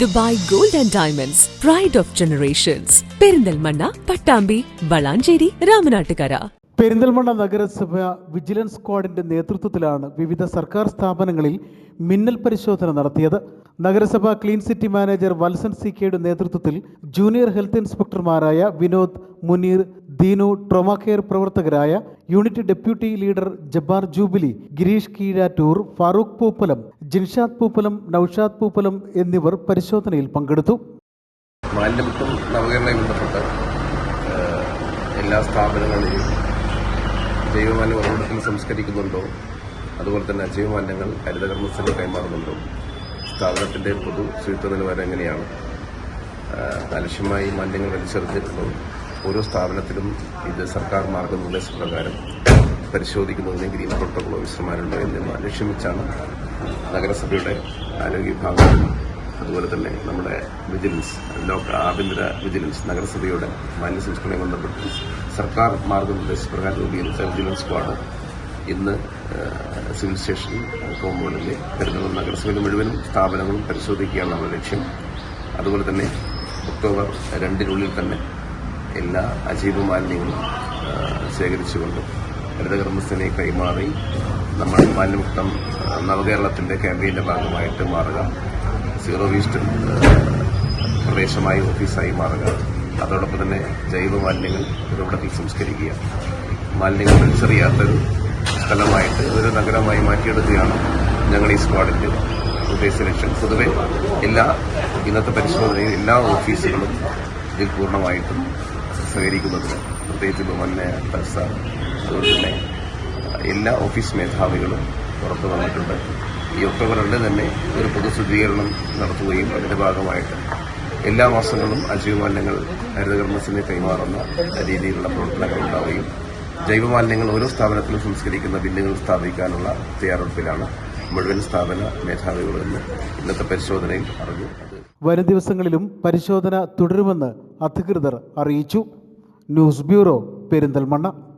Dubai gold and diamonds pride of generations Perinthalmanna Pattambi Valanchery Ramanattukara. Perinthalmanna നഗരസഭ vigilance സ്ക്വാഡിന്റെ നേതൃത്വത്തിലാണ് വിവിധ സർക്കാർ സ്ഥാപനങ്ങളിൽ മിന്നൽ പരിശോധന നടത്തിയത്. നഗരസഭ clean city manager Valsan C കെയുടെ നേതൃത്വത്തിൽ ജൂനിയർ ഹെൽത്ത് ഇൻസ്പെക്ടർമാരായ വിനോദ് മുനീർ ദീനു ട്രോമ കെയർ പ്രവർത്തകരായ unit deputy leader Jabbar Jubilee Girish Keezhattoor Farooq Pooppalam Jinshad Pooppalam Noushad Pooppalam എന്നിവർ പരിശോധനയിൽ പങ്കെടുത്തു. മാലിന്യമുക്തം നവകേരളമായി ബന്ധപ്പെട്ട് എല്ലാ സ്ഥാപനങ്ങളിലും ജൈവമാലിന്യ ഉറവിടത്തിൽ സംസ്കരിക്കുന്നുണ്ടോ? അതുപോലെ തന്നെ ജൈവമാലിന്യങ്ങൾ ഹരിതകർമ്മസേന കൈമാറുന്നുണ്ടോ? സ്ഥാപനത്തിന്റെ പൊതു ശുചിത്വ നിലവാരം എങ്ങനെയാണ്? അലക്ഷ്യമായി മാലിന്യങ്ങൾ വലിച്ചെറിഞ്ഞിട്ടുണ്ടോ? ഓരോ സ്ഥാപനത്തിലും ഇത് സർക്കാർ മാർഗനിർദ്ദേശപ്രകാരം പരിശോധിക്കുന്നതിന് ഗ്രീൻ പ്രോട്ടോക്കോൾ ഓഫീസർമാരുണ്ടോ എന്നിവ ലക്ഷ്യം വെച്ചാണ് നഗരസഭയുടെ ആരോഗ്യ വിഭാഗം അതുപോലെ തന്നെ നമ്മുടെ വിജിലൻസ് ലോക ആഭ്യന്തര വിജിലൻസ് നഗരസഭയുടെ മാലിന്യ സംസ്കരണവുമായി ബന്ധപ്പെട്ട് സർക്കാർ മാർഗനിർദ്ദേശപ്രകാരം രൂപീകരിച്ച വിജിലൻസ് സ്ക്വാഡ് ഇന്ന് സിവിൽ സ്റ്റേഷൻ കോമ്പൗണ്ടിലെ പെരുന്തൽമണ്ണ നഗരസഭയിലെ മുഴുവനും സ്ഥാപനങ്ങളും പരിശോധിക്കുകയാണ് നമ്മുടെ ലക്ഷ്യം. അതുപോലെ തന്നെ ഒക്ടോബർ രണ്ടിനുള്ളിൽ തന്നെ എല്ലാ അജൈവ മാലിന്യങ്ങളും ശേഖരിച്ചുകൊണ്ട് ഹരിതകർമ്മസ്ഥനെ കൈമാറി നമ്മൾ മാലിന്യമുക്തം നവകേരളത്തിന്റെ ക്യാമ്പയിന്റെ ഭാഗമായിട്ട് മാറുക. സീറോ വേസ്റ്റ് പ്രദേശമായി ഓഫീസായി മാറുക. അതോടൊപ്പം തന്നെ ജൈവ മാലിന്യങ്ങൾ ഇവിടത്തിൽ സംസ്കരിക്കുക. മാലിന്യങ്ങൾ തിരിച്ചറിയാത്തൊരു സ്ഥലമായിട്ട് ഒരു നഗരമായി മാറ്റിയെടുക്കുകയാണ് ഞങ്ങൾ ഈ സ്ക്വാഡിന്റെ ഉദ്ദേശ ലക്ഷ്യം. പൊതുവെ എല്ലാ ഇന്നത്തെ പരിശോധനയിൽ എല്ലാ ഓഫീസുകളും ഇതിൽ പൂർണമായിട്ടും സഹകരിക്കുന്നത് പ്രത്യേകിച്ച് ബഹുമാന്യ തലസ്ഥാൻ അതുപോലെ തന്നെ എല്ലാ ഓഫീസ് മേധാവികളും പുറത്തു വന്നിട്ടുണ്ട്. ഈ ഒക്ടോബർ രണ്ട് തന്നെ ഒരു പൊതുശുദ്ധീകരണം നടത്തുകയും അതിന്റെ ഭാഗമായിട്ട് എല്ലാ മാസങ്ങളും അജൈവമാലിന്യങ്ങൾ ഹരിതകർമ്മസേന കൈമാറുന്ന രീതിയിലുള്ള പ്രവർത്തനങ്ങൾ ഉണ്ടാവുകയും ജൈവമാലിന്യങ്ങൾ ഓരോ സ്ഥാപനത്തിലും സംസ്കരിക്കുന്ന ബില്ലുകൾ സ്ഥാപിക്കാനുള്ള തയ്യാറെടുപ്പിലാണ് മുഴുവൻ സ്ഥാപന മേധാവികളെന്ന് ഇന്നത്തെ പരിശോധനയിൽ അറിഞ്ഞു. വരും ദിവസങ്ങളിലും പരിശോധന തുടരുമെന്ന് അധികൃതർ അറിയിച്ചു. News bureau Perinthalmanna.